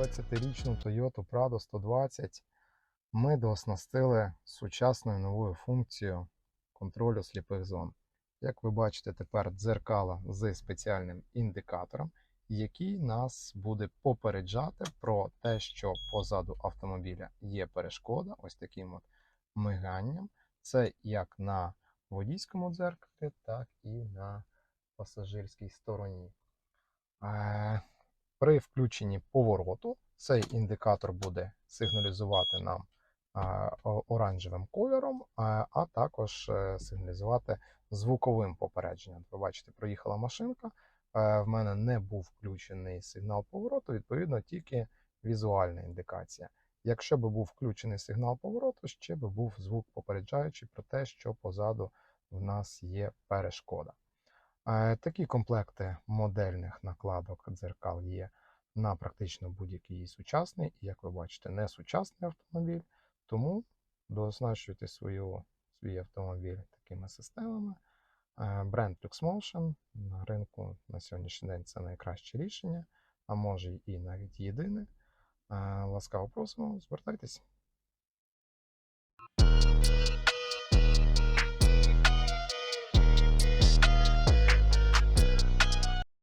10-річну Toyota Prado 120 ми дооснастили сучасною новою функцією контролю сліпих зон. Як ви бачите, тепер дзеркала з спеціальним індикатором, який нас буде попереджати про те, що позаду автомобіля є перешкода, ось таким от миганням. Це як на водійському дзеркалі, так і на пасажирській стороні. При включенні повороту цей індикатор буде сигналізувати нам оранжевим кольором, а, також е, сигналізувати звуковим попередженням. Ви бачите, проїхала машинка. е, В мене не був включений сигнал повороту, відповідно, тільки візуальна індикація. Якщо би був включений сигнал повороту, ще би був звук попереджаючий про те, що позаду в нас є перешкода. Такі комплекти модельних накладок дзеркал є на практично будь-який сучасний, і, як ви бачите, не сучасний автомобіль. Тому дооснащуйте свою, свій автомобіль такими системами. Е, Бренд LuxMotion на ринку на сьогоднішній день це найкраще рішення, а може і навіть єдине. Е, Ласкаво просимо, звертайтесь.